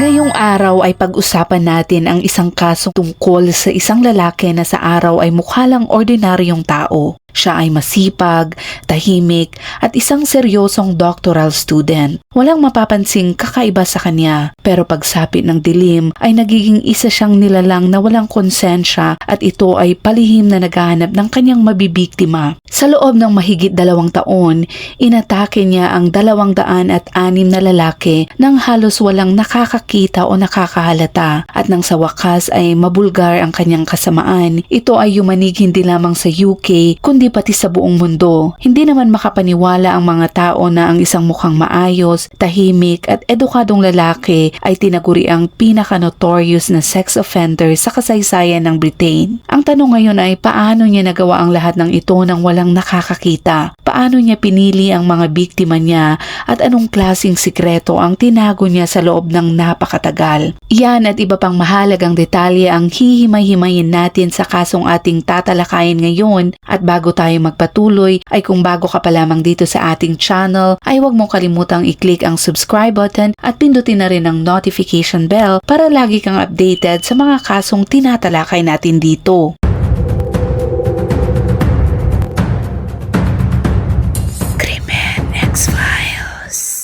Ngayong araw ay pag-usapan natin ang isang kaso tungkol sa isang lalaki na sa araw ay mukha lang ordinaryong tao. Siya ay masipag, tahimik at isang seryosong doctoral student. Walang mapapansing kakaiba sa kanya pero pagsapit ng dilim ay nagiging isa siyang nilalang na walang konsensya at ito ay palihim na naghahanap ng kanyang mabibiktima. Sa loob ng mahigit dalawang taon, inatake niya ang dalawang daan at anim na lalaki nang halos walang nakakakita o nakakahalata at nang sa wakas ay mabulgar ang kanyang kasamaan. Ito ay yumanig hindi lamang sa UK kundi pati sa buong mundo. Hindi naman makapaniwala ang mga tao na ang isang mukhang maayos, tahimik at edukadong lalaki ay tinaguri ang pinaka-notorious na sex offender sa kasaysayan ng Britain. Ang tanong ngayon ay paano niya nagawa ang lahat ng ito nang walang nakakakita? Paano niya pinili ang mga biktima niya at anong klasing sikreto ang tinago niya sa loob ng napakatagal? Yan at iba pang mahalagang detalye ang hihimay-himayin natin sa kasong ating tatalakayin ngayon at bago tayo magpatuloy ay kung bago ka pa lamang dito sa ating channel ay huwag mong kalimutang i-click ang subscribe button at pindutin na rin ang notification bell para lagi kang updated sa mga kasong tinatalakay natin dito.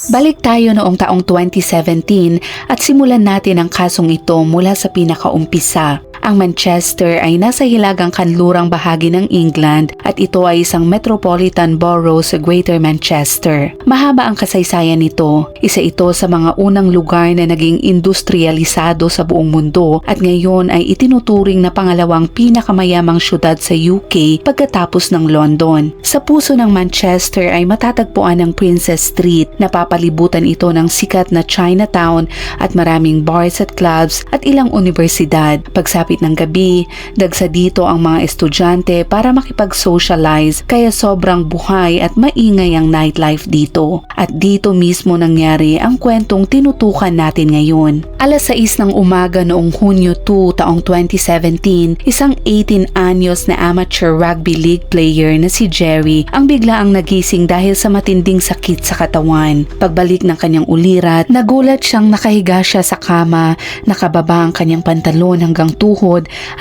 Balik tayo noong taong 2017 at simulan natin ang kasong ito mula sa pinakaumpisa. Ang Manchester ay nasa hilagang kanlurang bahagi ng England at ito ay isang metropolitan borough sa Greater Manchester. Mahaba ang kasaysayan nito. Isa ito sa mga unang lugar na naging industrialisado sa buong mundo at ngayon ay itinuturing na pangalawang pinakamayamang syudad sa UK pagkatapos ng London. Sa puso ng Manchester ay matatagpuan ang Princess Street. Napapalibutan ito ng sikat na Chinatown at maraming bars at clubs at ilang universidad. Pagsapit ng gabi, dagsa dito ang mga estudyante para makipag-socialize kaya sobrang buhay at maingay ang nightlife dito. At dito mismo nangyari ang kwentong tinutukan natin ngayon. Alas 6 ng umaga noong Hunyo 2 taong 2017, isang 18 anyos na amateur rugby league player na si Jerry ang bigla ang nagising dahil sa matinding sakit sa katawan. Pagbalik ng kanyang ulirat, nagulat siyang nakahiga siya sa kama, nakababa ang kanyang pantalon hanggang tuhod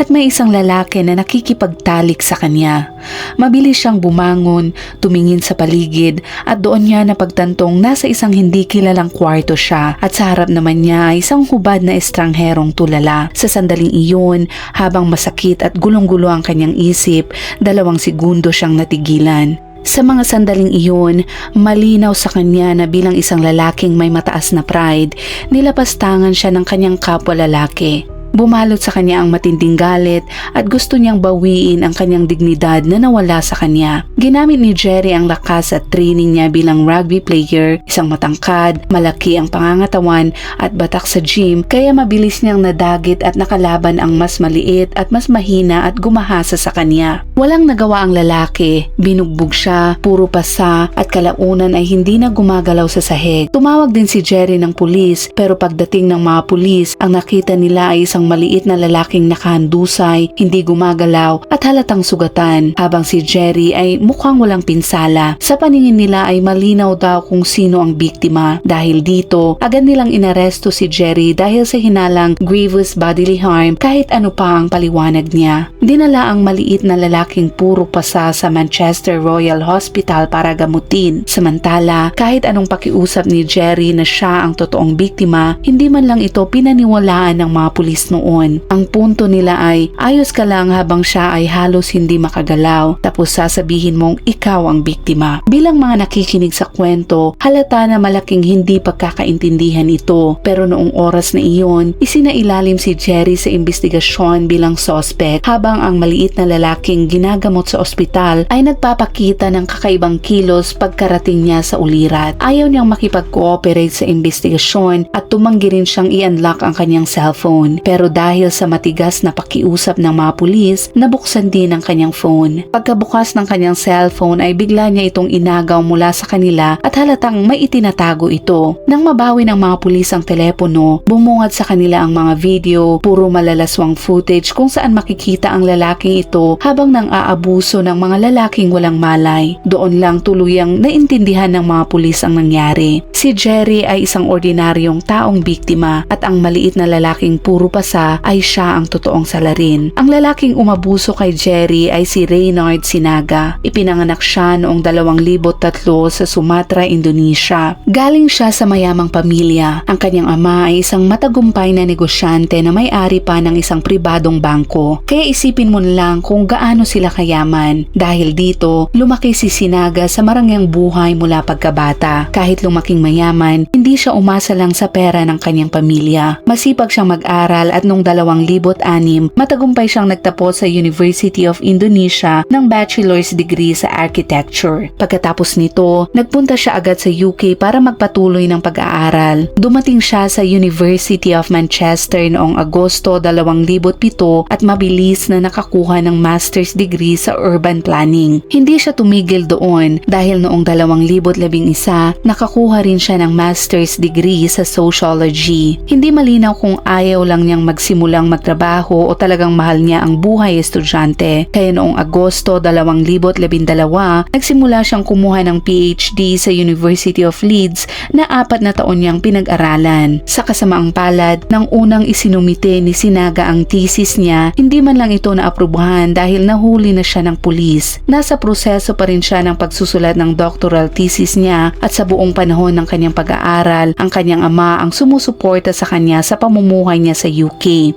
at may isang lalaki na nakikipagtalik sa kanya. Mabilis siyang bumangon, tumingin sa paligid at doon niya napagtantong nasa isang hindi kilalang kwarto siya at sa harap naman niya ay isang hubad na estrangherong tulala. Sa sandaling iyon, habang masakit at gulong-gulo ang kanyang isip, dalawang segundo siyang natigilan. Sa mga sandaling iyon, malinaw sa kanya na bilang isang lalaking may mataas na pride, nilapastangan siya ng kanyang kapwa lalaki. Bumalot sa kanya ang matinding galit at gusto niyang bawiin ang kanyang dignidad na nawala sa kanya. Ginamit ni Jerry ang lakas at training niya bilang rugby player, isang matangkad, malaki ang pangangatawan at batak sa gym kaya mabilis niyang nadagit at nakalaban ang mas maliit at mas mahina at gumahasa sa kanya. Walang nagawa ang lalaki, binugbog siya, puro pasa at kalaunan ay hindi na gumagalaw sa sahig. Tumawag din si Jerry ng pulis pero pagdating ng mga pulis, ang nakita nila ay isang maliit na lalaking nakahandusay, hindi gumagalaw at halatang sugatan habang si Jerry ay mukhang walang pinsala. Sa paningin nila ay malinaw daw kung sino ang biktima. Dahil dito, agad nilang inaresto si Jerry dahil sa hinalang grievous bodily harm kahit ano pa ang paliwanag niya. Dinala ang maliit na lalaking puro pasa sa Manchester Royal Hospital para gamutin. Samantala, kahit anong pakiusap ni Jerry na siya ang totoong biktima, hindi man lang ito pinaniwalaan ng mga pulis noon. Ang punto nila ay ayos ka lang habang siya ay halos hindi makagalaw tapos sasabihin mong ikaw ang biktima. Bilang mga nakikinig sa kwento, halata na malaking hindi pagkakaintindihan ito pero noong oras na iyon, isinailalim si Jerry sa investigasyon bilang suspect habang ang maliit na lalaking ginagamot sa ospital ay nagpapakita ng kakaibang kilos pagkarating niya sa ulirat. Ayaw niyang makipag-cooperate sa investigasyon at tumanggi rin siyang i-unlock ang kanyang cellphone. Pero dahil sa matigas na pakiusap ng mga pulis, nabuksan din ang kanyang phone. Pagkabukas ng kanyang cellphone ay bigla niya itong inagaw mula sa kanila at halatang may itinatago ito. Nang mabawi ng mga pulis ang telepono, bumungad sa kanila ang mga video, puro malalaswang footage kung saan makikita ang lalaking ito habang nang aabuso ng mga lalaking walang malay. Doon lang tuluyang naintindihan ng mga pulis ang nangyari. Si Jerry ay isang ordinaryong taong biktima at ang maliit na lalaking puro pasa ay siya ang totoong salarin. Ang lalaking umabuso kay Jerry ay si Reynard Sinaga. Ipinanganak siya noong 2003 sa Sumatra, Indonesia. Galing siya sa mayamang pamilya. Ang kanyang ama ay isang matagumpay na negosyante na may-ari pa ng isang pribadong bangko. Kaya isipin mo lang kung gaano sila kayaman. Dahil dito, lumaki si Sinaga sa marangyang buhay mula pagkabata. Kahit lumaking mayaman, hindi siya umasa lang sa pera ng kanyang pamilya. Masipag siyang mag-aral at noong 2006, matagumpay siyang nagtapos sa University of Indonesia ng bachelor's degree sa architecture. Pagkatapos nito, nagpunta siya agad sa UK para magpatuloy ng pag-aaral. Dumating siya sa University of Manchester noong Agosto 2007 at mabilis na nakakuha ng master's degree sa urban planning. Hindi siya tumigil doon dahil noong 2011 nakakuha rin siya ng master's degree sa sociology. Hindi malinaw kung ayaw lang niyang magsimulang magtrabaho o talagang mahal niya ang buhay estudyante. Kaya noong Agosto 2012, nagsimula siyang kumuha ng PhD sa University of Leeds na apat na taon niyang pinag-aralan. Sa kasamaang palad, nang unang isinumite ni Sinaga ang thesis niya, hindi man lang ito naaprubahan dahil nahuli na siya ng pulis. Nasa proseso pa rin siya ng pagsusulat ng doctoral thesis niya at sa buong panahon ng kanyang pag-aaral, ang kanyang ama ang sumusuporta sa kanya sa pamumuhay niya sa UK.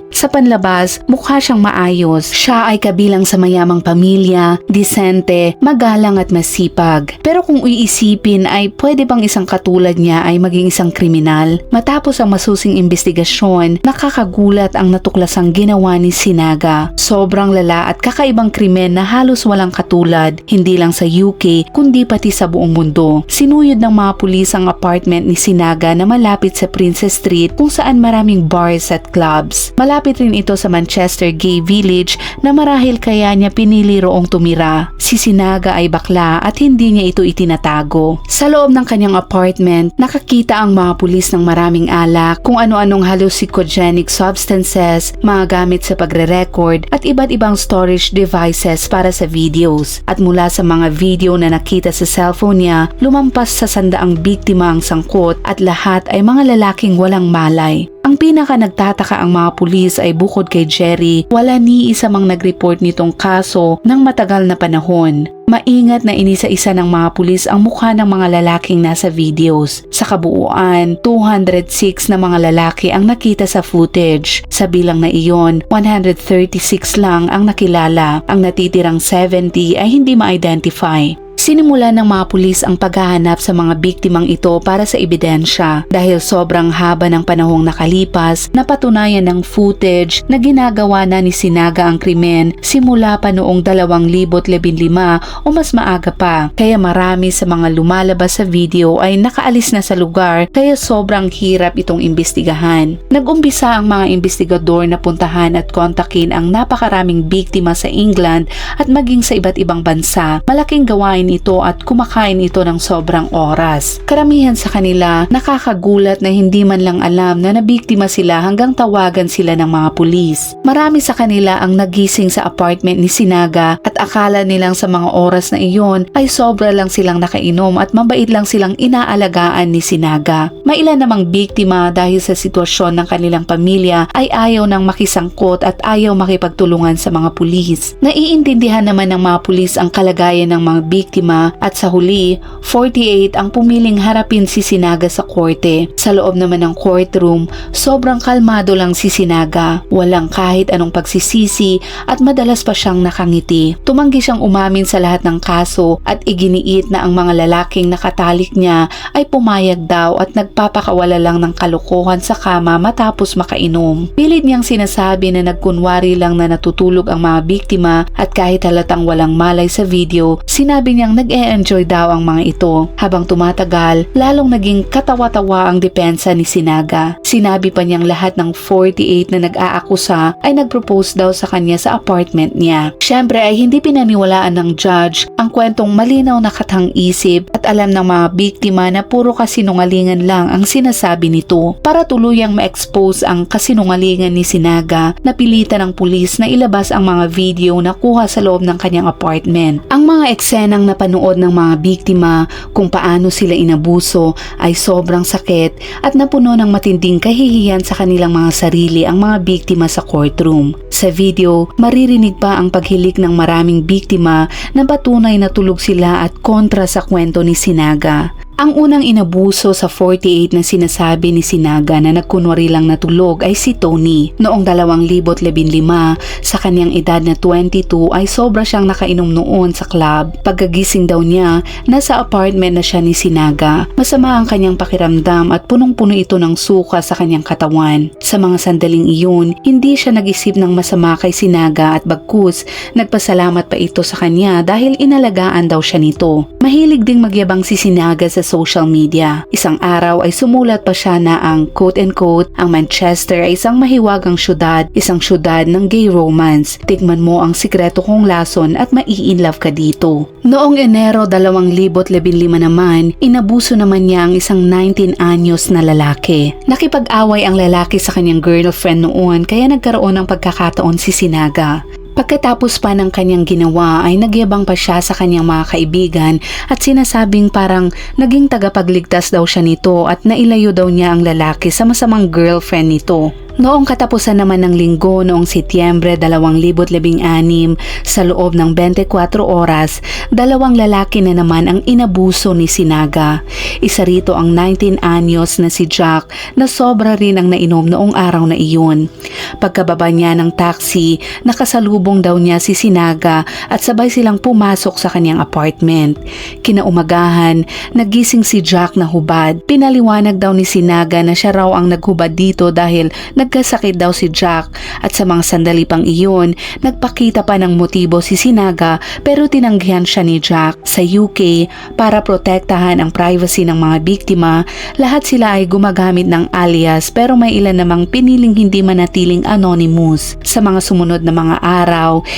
Sa panlabas, mukha siyang maayos. Siya ay kabilang sa mayamang pamilya, disente, magalang at masipag. Pero kung iisipin ay pwede bang isang katulad niya ay maging isang kriminal? Matapos ang masusing investigasyon, nakakagulat ang natuklasang ginawa ni Sinaga. Sobrang lala at kakaibang krimen na halos walang katulad, hindi lang sa UK kundi pati sa buong mundo. Sinuyod ng mga pulis ang apartment ni Sinaga na malapit sa Princess Street kung saan maraming bars at clubs. Malapit rin ito sa Manchester Gay Village na marahil kaya niya pinili roong tumira. Si Sinaga ay bakla at hindi niya ito itinatago. Sa loob ng kanyang apartment, nakakita ang mga pulis ng maraming alak, kung ano-anong hallucinogenic substances, mga gamit sa pagre-record at iba't ibang storage devices para sa videos. At mula sa mga video na nakita sa cellphone niya, lumampas sa sandaang biktima ang sangkot at lahat ay mga lalaking walang malay. Ang pinaka nagtataka ang mga pulis ay bukod kay Jerry, wala ni isa mang nag-report nitong kaso ng matagal na panahon. Maingat na inisa-isa ng mga pulis ang mukha ng mga lalaking nasa videos. Sa kabuuan, 206 na mga lalaki ang nakita sa footage. Sa bilang na iyon, 136 lang ang nakilala. Ang natitirang 70 ay hindi ma-identify. Sinimula ng mga pulis ang paghahanap sa mga biktimang ito para sa ebidensya dahil sobrang haba ng panahong nakalipas napatunayan ng footage na ginagawa na ni Sinaga ang krimen simula pa noong 2015 o mas maaga pa. Kaya marami sa mga lumalabas sa video ay nakaalis na sa lugar kaya sobrang hirap itong imbestigahan. Nagumpisa ang mga investigador na puntahan at kontakin ang napakaraming biktima sa England at maging sa iba't ibang bansa. Malaking gawain ito at kumakain ito ng sobrang oras. Karamihan sa kanila nakakagulat na hindi man lang alam na nabiktima sila hanggang tawagan sila ng mga pulis. Marami sa kanila ang nagising sa apartment ni Sinaga at akala nilang sa mga oras na iyon ay sobra lang silang nakainom at mabait lang silang inaalagaan ni Sinaga. Mailan namang biktima dahil sa sitwasyon ng kanilang pamilya ay ayaw nang makisangkot at ayaw makipagtulungan sa mga pulis. Naiintindihan naman ng mga pulis ang kalagayan ng mga biktima biktima at sa huli, 48 ang pumiling harapin si Sinaga sa korte. Sa loob naman ng courtroom, sobrang kalmado lang si Sinaga. Walang kahit anong pagsisisi at madalas pa siyang nakangiti. Tumanggi siyang umamin sa lahat ng kaso at iginiit na ang mga lalaking nakatalik niya ay pumayag daw at nagpapakawala lang ng kalokohan sa kama matapos makainom. Pilit niyang sinasabi na nagkunwari lang na natutulog ang mga biktima at kahit halatang walang malay sa video, sinabi niyang nag-e-enjoy daw ang mga ito. Habang tumatagal, lalong naging katawa-tawa ang depensa ni Sinaga. Sinabi pa niyang lahat ng 48 na nag-aakusa ay nag-propose daw sa kanya sa apartment niya. Siyempre ay hindi pinaniwalaan ng judge ang kwentong malinaw na katang-isip at alam ng mga biktima na puro kasinungalingan lang ang sinasabi nito. Para tuluyang ma-expose ang kasinungalingan ni Sinaga, napilitan ng pulis na ilabas ang mga video na kuha sa loob ng kanyang apartment. Ang mga eksenang Ang napanood ng mga biktima kung paano sila inabuso ay sobrang sakit at napuno ng matinding kahihiyan sa kanilang mga sarili ang mga biktima sa courtroom. Sa video, maririnig pa ang paghilik ng maraming biktima na patunay na tulog sila at kontra sa kwento ni Sinaga. Ang unang inabuso sa 48 na sinasabi ni Sinaga na nagkunwari lang natulog ay si Tony. Noong 2015 sa kanyang edad na 22 ay sobra siyang nakainom noon sa club. Pagkagising daw niya, nasa apartment na siya ni Sinaga. Masama ang kanyang pakiramdam at punong-puno ito ng suka sa kanyang katawan. Sa mga sandaling iyon, hindi siya nag-isip ng masama kay Sinaga at bagkus nagpasalamat pa ito sa kanya dahil inalagaan daw siya nito. Mahilig ding magyabang si Sinaga sa social media. Isang araw ay sumulat pa siya na ang quote-unquote, ang Manchester ay isang mahiwagang syudad, isang syudad ng gay romance. Tigman mo ang sikreto kong lason at mai-inlove ka dito. Noong Enero 2015 naman, inabuso naman niya ang isang 19 anyos na lalaki. Nakipag-away ang lalaki sa kanyang girlfriend noon kaya nagkaroon ng pagkakataon si Sinaga. Pagkatapos pa ng kanyang ginawa ay nagyabang pa siya sa kanyang mga kaibigan at sinasabing parang naging tagapagligtas daw siya nito at nailayo daw niya ang lalaki sa masamang girlfriend nito. Noong katapusan naman ng linggo noong Setyembre 2016 sa loob ng 24 oras, dalawang lalaki na naman ang inabuso ni Sinaga. Isa rito ang 19 anyos na si Jack na sobra rin ang nainom noong araw na iyon. Pagkababa niya ng taxi, nakasalubong daw niya si Sinaga at sabay silang pumasok sa kanyang apartment. Kinaumagahan, nagising si Jack na hubad. Pinaliwanag daw ni Sinaga na siya raw ang naghubad dito dahil nagkasakit daw si Jack at sa mga sandali pang iyon, nagpakita pa ng motibo si Sinaga pero tinanggihan siya ni Jack. Sa UK, para protektahan ang privacy ng mga biktima, lahat sila ay gumagamit ng alias pero may ilan namang piniling hindi manatiling anonymous. Sa mga sumunod na mga araw,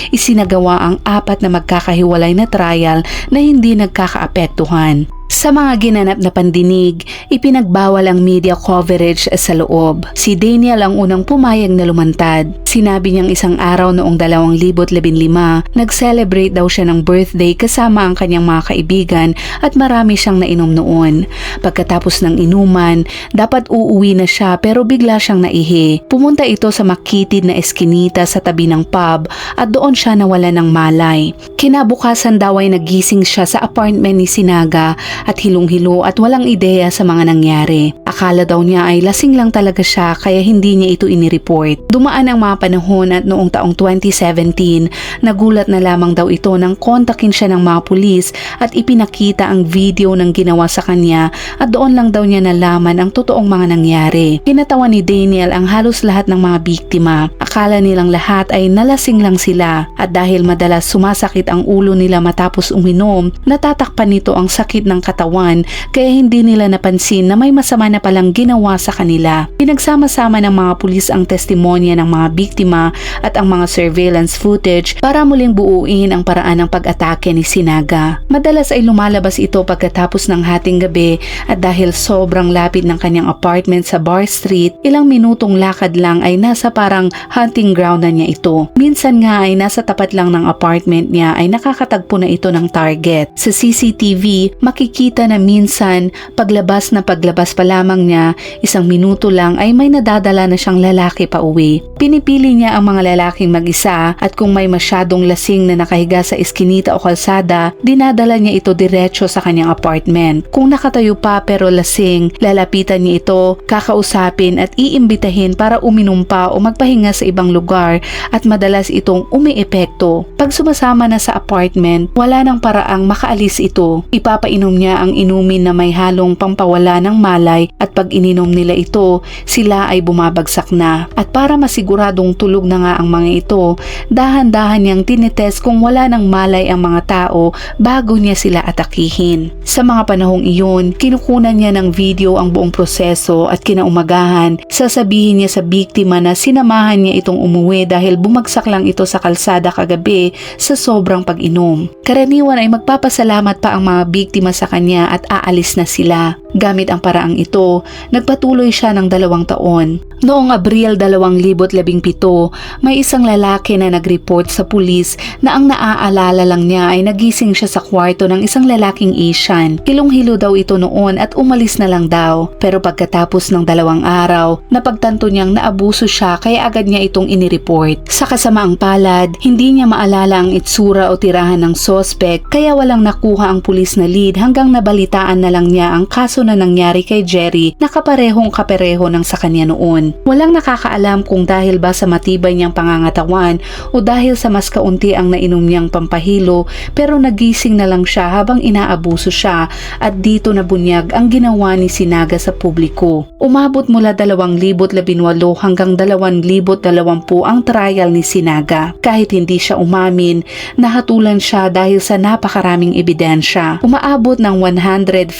isinagawa ang apat na magkakahiwalay na trial na hindi nagkakaapektuhan. Sa mga ginanap na pandinig, ipinagbawal ang media coverage sa loob. Si Daniel ang unang pumayag na lumantad. Sinabi niyang isang araw noong 2015, nag-celebrate daw siya ng birthday kasama ang kanyang mga kaibigan at marami siyang nainom noon. Pagkatapos ng inuman, dapat uuwi na siya pero bigla siyang naihi. Pumunta ito sa makitid na eskinita sa tabi ng pub at doon siya nawala ng malay. Kinabukasan daw ay nagising siya sa apartment ni Sinaga at hilong-hilo at walang ideya sa mga nangyari. Akala daw niya ay lasing lang talaga siya kaya hindi niya ito inireport. Dumaan ang mga panahon at noong taong 2017, nagulat na lamang daw ito nang kontakin siya ng mga pulis at ipinakita ang video ng ginawa sa kanya at doon lang daw niya nalaman ang totoong mga nangyari. Kinatawan ni Daniel ang halos lahat ng mga biktima. Akala nilang lahat ay nalasing lang sila at dahil madalas sumasakit ang ulo nila matapos uminom, natatakpan nito ang sakit ng katawan kaya hindi nila napansin na may masama na palang ginawa sa kanila. Pinagsama-sama ng mga pulis ang testimonya ng mga biktima at ang mga surveillance footage para muling buuin ang paraan ng pag-atake ni Sinaga. Madalas ay lumalabas ito pagkatapos ng hating gabi at dahil sobrang lapit ng kanyang apartment sa Bar Street, ilang minutong lakad lang ay nasa parang hunting ground na niya ito. Minsan nga ay nasa tapat lang ng apartment niya ay nakakatagpo na ito ng target. Sa CCTV, makikita na minsan paglabas na paglabas pa lamang niya, isang minuto lang ay may nadadala na siyang lalaki pa uwi. Pinipili niya ang mga lalaking mag-isa at kung may masyadong lasing na nakahiga sa eskinita o kalsada, dinadala niya ito diretso sa kanyang apartment. Kung nakatayo pa pero lasing, lalapitan niya ito, kakausapin at iimbitahin para uminom pa o magpahinga sa ibang lugar at madalas itong umiepekto. Pag sumasama na sa apartment, wala nang paraang makaalis ito. Ipapainom niya ang inumin na may halong pampawala ng malay at pag ininom nila ito, sila ay bumabagsak na. At para masiguradong tulog na nga ang mga ito, dahan-dahan niyang tinetest kung wala ng malay ang mga tao bago niya sila atakihin. Sa mga panahong iyon, kinukunan niya ng video ang buong proseso at kinaumagahan, sasabihin niya sa biktima na sinamahan niya itong umuwi dahil bumagsak lang ito sa kalsada kagabi sa sobrang pag-inom. Karaniwan ay magpapasalamat pa ang mga biktima sa kanya at aalis na sila. Gamit ang paraang ito, nagpatuloy siya ng dalawang taon. Noong Abril 2017, may isang lalaki na nag-report sa pulis na ang naaalala lang niya ay nagising siya sa kwarto ng isang lalaking Asian. Hilong-hilo daw ito noon at umalis na lang daw. Pero pagkatapos ng dalawang araw, napagtanto niyang naabuso siya kaya agad niya itong inireport. Sa kasamaang palad, hindi niya maalala ang itsura o tirahan ng sospek kaya walang nakuha ang pulis na lead hanggang nabalitaan na lang niya ang kaso na nangyari kay Jerry na kaparehong kapareho ng sa kanya noon. Walang nakakaalam kung dahil ba sa matibay niyang pangangatawan o dahil sa mas kaunti ang nainom niyang pampahilo pero nagising na lang siya habang inaabuso siya at dito nabunyag ang ginawa ni Sinaga sa publiko. Umabot mula 2018 hanggang 2020 ang trial ni Sinaga. Kahit hindi siya umamin, nahatulan siya dahil sa napakaraming ebidensya. Umaabot ng 159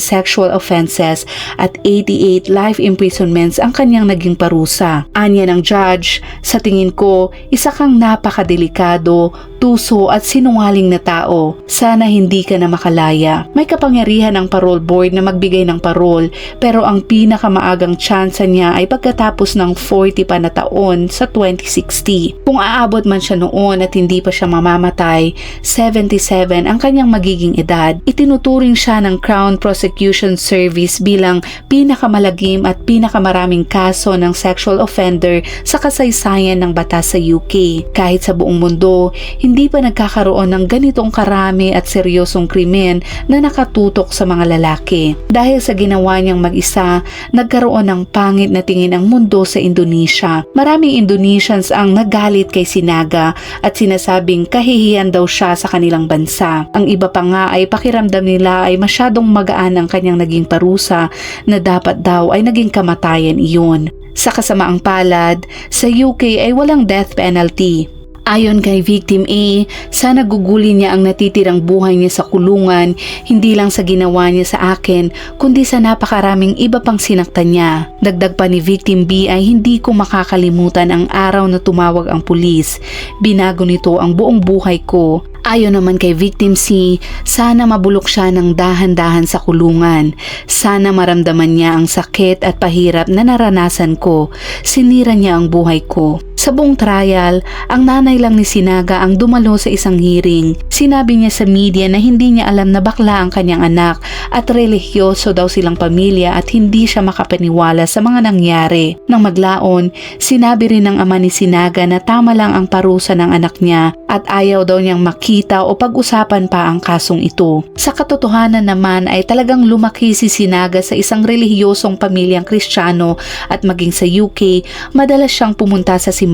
sexual offenses at 88 life imprisonments ang kanyang naging parusa. Anya ng judge, sa tingin ko, isa kang napakadelikado, tuso at sinungaling na tao. Sana hindi ka na makalaya. May kapangyarihan ang parole board na magbigay ng parole pero ang pinakamaagang tsansa niya ay pagkatapos ng 40 pa na taon sa 2060. Kung aabot man siya noon at hindi pa siya mamamatay, 77 ang kanyang magiging edad. Itinuturing siya ng Crown Prosecution Service bilang pinakamalagim at pinakamaraming kaso ng sexual offender sa kasaysayan ng batas sa UK. Kahit sa buong mundo, hindi pa nagkakaroon ng ganitong karami at seryosong krimen na nakatutok sa mga lalaki. Dahil sa ginawa niyang mag-isa, nagkaroon ng pangit na tingin ang mundo sa Indonesia. Maraming Indonesians ang nagalit kay Sinaga at sinasabing kahihiyan daw siya sa kanilang bansa. Ang iba pa nga ay pakiramdam nila ay masyadong magaan ang kanyang naging parusa na dapat daw ay naging kamatayan iyon. Sa kasamaang palad, sa UK ay walang death penalty. Ayon kay Victim A, sana guguli niya ang natitirang buhay niya sa kulungan, hindi lang sa ginawa niya sa akin, kundi sa napakaraming iba pang sinaktan niya. Dagdag pa ni Victim B ay hindi ko makakalimutan ang araw na tumawag ang pulis. Binago nito ang buong buhay ko. Ayon naman kay Victim C, sana mabulok siya ng dahan-dahan sa kulungan. Sana maramdaman niya ang sakit at pahirap na naranasan ko. Sinira niya ang buhay ko. Sa buong trial, ang nanay lang ni Sinaga ang dumalo sa isang hearing. Sinabi niya sa media na hindi niya alam na bakla ang kanyang anak at relihiyoso daw silang pamilya at hindi siya makapaniwala sa mga nangyari. Nang maglaon, sinabi rin ng ama ni Sinaga na tama lang ang parusa ng anak niya at ayaw daw niyang makita o pag-usapan pa ang kasong ito. Sa katotohanan naman ay talagang lumaki si Sinaga sa isang relihiyosong pamilyang kristyano at maging sa UK, madalas siyang pumunta sa simbahan.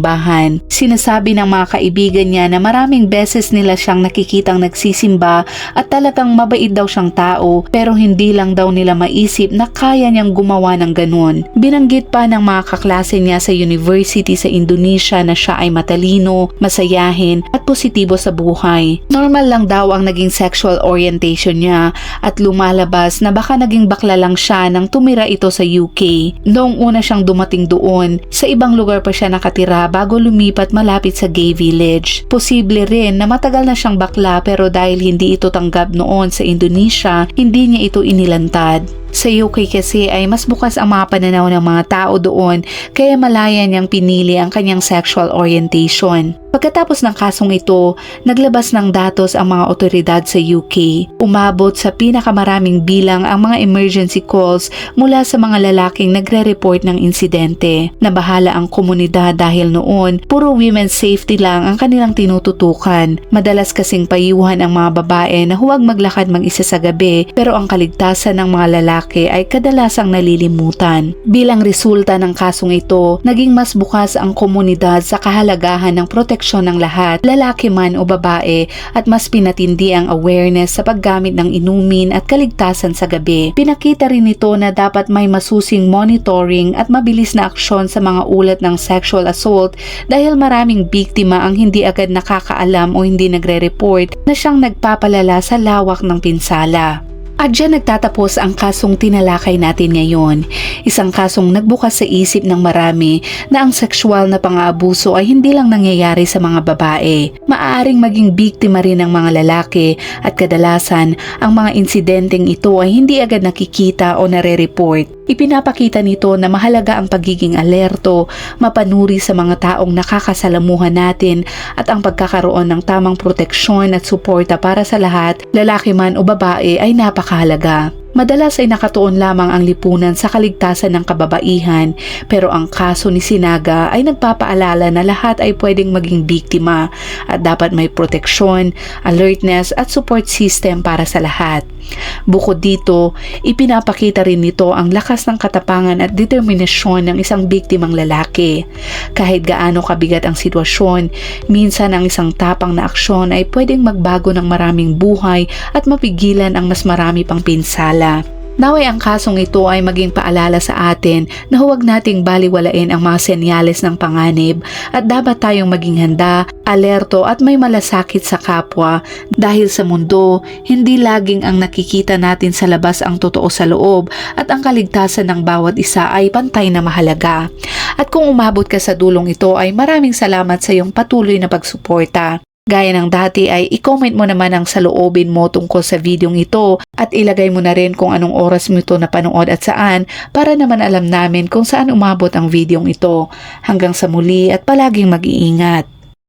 Sinasabi ng mga kaibigan niya na maraming beses nila siyang nakikitang nagsisimba at talagang mabait daw siyang tao pero hindi lang daw nila maisip na kaya niyang gumawa ng ganun. Binanggit pa ng mga kaklase niya sa university sa Indonesia na siya ay matalino, masayahin at positibo sa buhay. Normal lang daw ang naging sexual orientation niya at lumalabas na baka naging bakla lang siya nang tumira ito sa UK. Noong una siyang dumating doon, sa ibang lugar pa siya nakatira bago lumipat malapit sa gay village. Posible rin na matagal na siyang bakla pero dahil hindi ito tanggap noon sa Indonesia, hindi niya ito inilantad. Sa UK kasi ay mas bukas ang mga pananaw ng mga tao doon kaya malaya niyang pinili ang kanyang sexual orientation. Pagkatapos ng kasong ito, naglabas ng datos ang mga otoridad sa UK. Umabot sa pinakamaraming bilang ang mga emergency calls mula sa mga lalaking nagre-report ng insidente. Nabahala ang komunidad dahil noon, puro women's safety lang ang kanilang tinututukan. Madalas kasing payuhan ang mga babae na huwag maglakad mag-isa sa gabi pero ang kaligtasan ng mga lalaki ay kadalasang nalilimutan. Bilang resulta ng kasong ito, naging mas bukas ang komunidad sa kahalagahan ng proteksyon ng lahat, lalaki man o babae at mas pinatindi ang awareness sa paggamit ng inumin at kaligtasan sa gabi. Pinakita rin ito na dapat may masusing monitoring at mabilis na aksyon sa mga ulat ng sexual assault dahil maraming biktima ang hindi agad nakakaalam o hindi nagre-report na siyang nagpapalala sa lawak ng pinsala. At dyan nagtatapos ang kasong tinalakay natin ngayon. Isang kasong nagbukas sa isip ng marami na ang sexual na pang-aabuso ay hindi lang nangyayari sa mga babae. Maaaring maging biktima rin ng mga lalaki at kadalasan ang mga insidenteng ito ay hindi agad nakikita o nare-report. Ipinapakita nito na mahalaga ang pagiging alerto, mapanuri sa mga taong nakakasalamuhan natin at ang pagkakaroon ng tamang proteksyon at suporta para sa lahat, lalaki man o babae ay napakahalaga. Madalas ay nakatuon lamang ang lipunan sa kaligtasan ng kababaihan pero ang kaso ni Sinaga ay nagpapaalala na lahat ay pwedeng maging biktima at dapat may proteksyon, alertness at support system para sa lahat. Bukod dito, ipinapakita rin nito ang lakas ng katapangan at determinasyon ng isang biktimang lalaki. Kahit gaano kabigat ang sitwasyon, minsan ang isang tapang na aksyon ay pwedeng magbago ng maraming buhay at mapigilan ang mas marami pang pinsala. Naway ang kasong ito ay maging paalala sa atin na huwag nating baliwalain ang mga senyales ng panganib at dapat tayong maging handa, alerto at may malasakit sa kapwa dahil sa mundo, hindi laging ang nakikita natin sa labas ang totoo sa loob at ang kaligtasan ng bawat isa ay pantay na mahalaga. At kung umabot ka sa dulong ito ay maraming salamat sa iyong patuloy na pagsuporta. Gaya ng dati ay i-comment mo naman ang saloobin mo tungkol sa videong ito at ilagay mo na rin kung anong oras mo ito napanood at saan para naman alam namin kung saan umabot ang videong ito. Hanggang sa muli at palaging mag-iingat.